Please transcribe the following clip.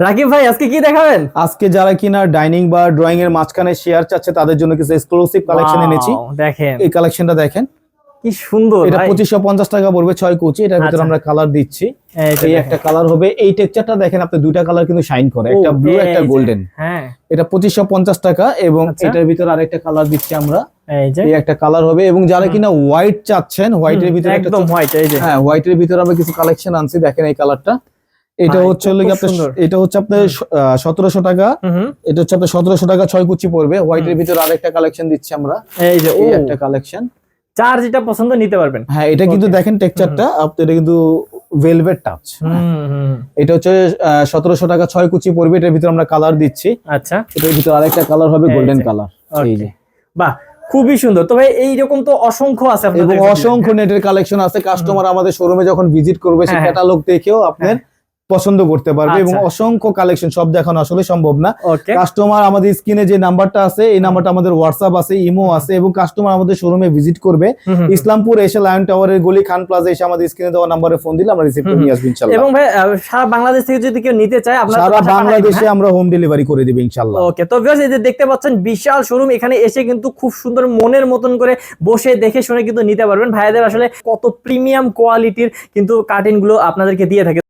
রাকিব ভাই আজকে কি দেখাবেন? আজকে যারা কিনা ডাইনিং বা ড্রয়িং এর মাঝখানে শেয়ার চাচ্ছে তাদের জন্য কিছু এক্সক্লুসিভ কালেকশন এনেছি। দেখেন। এই কালেকশনটা দেখেন। কি সুন্দর এটা। পঁচিশশো পঞ্চাশ টাকা পড়বে ছয় কুচি। এটার ভিতরে আচ্ছা। আমরা কালার দিচ্ছি। এই। একটা কালার হবে। এই টেক্সচারটা দেখেন আপনি দুইটা কালার কিন্তু শাইন করে। একটা ব্লু একটা গোল্ডেন হ্যাঁ। এটা পঁচিশশো পঞ্চাশ টাকা এবং আচ্ছা। এটার ভিতরে আরেকটা কালার দিচ্ছি আমরা। এই যে। এই একটা কালার হবে এবং যারা কিনা হোয়াইট চাচ্ছেন হোয়াইটের ভিতরে একদম হোয়াইট এই যে। হ্যাঁ হোয়াইটের ভিতরে আমরা কিছু কালেকশন আনছি। দেখেন এই কালারটা এটা হচ্ছে হলো আপনার এটা হচ্ছে আপনার সতেরোশো টাকা। হুম, হুম। এটা হচ্ছে আপনার সতেরোশো টাকা ছয় কুচি পড়বে। হোয়াইটের ভিতরে আরেকটা কালেকশন দিচ্ছি আমরা। এই যে এই একটা কালেকশন চার যেটা পছন্দ নিতে পারবেন। হ্যাঁ এটা কিন্তু দেখেন টেক্সচারটা আপনি এটা কিন্তু ভেলভেট টাচ হুম, হুম। এটা হচ্ছে সতেরোশো টাকা ছয় কুচি পড়বে। এটার ভিতরে আমরা কালার দিচ্ছি। আচ্ছা। এটার ভিতরে আরেকটা কালার হবে গোল্ডেন কালার এই যে। বাহ খুবই সুন্দর। তো ভাই এইরকম তো অসংখ্য আছে এবং আপনাদের অসংখ্য নেটের কালেকশন আছে। কাস্টমার আমাদের শোরুমে যখন ভিজিট করবে সেই হ্যাঁ, হ্যাঁ। ক্যাটালগ দেখেও আপনার পছন্দ করতে পারবে এবং আচ্ছা। অসংখ্য কালেকশন সব দেখানো আসলে সম্ভব না। কাস্টমার আমাদের স্ক্রিনে যে নাম্বারটা আছে এই নাম্বারটা আমাদের হোয়াটসঅ্যাপ আছে ইমো আছে এবং কাস্টমার আমাদের শোরুমে ভিজিট করবে। ইসলামপুর এসে লায়ন টাওয়ারের গলি খান প্লাজা এসে আমাদের স্ক্রিনে দেওয়া নাম্বারে ফোন দিলে আমরা রিসিভ করে নিয়ে আসব ইনশাল্লাহ। এবং ভাই সারা বাংলাদেশ থেকে যদি কেউ নিতে চায় আপনার সারা বাংলাদেশে আমরা হোম ডেলিভারি করে দিবো ইনশাল্লাহ। ওকে তো ভিউয়ার্স এই যে দেখতে পাচ্ছেন বিশাল শোরুম এখানে এসে কিন্তু খুব সুন্দর মনের মতন করে বসে দেখে শুনে কিন্তু নিতে পারবেন। ভাইদের আসলে কত প্রিমিয়াম কোয়ালিটির কিন্তু কার্টেনগুলো আপনাদেরকে দিয়ে থাকে।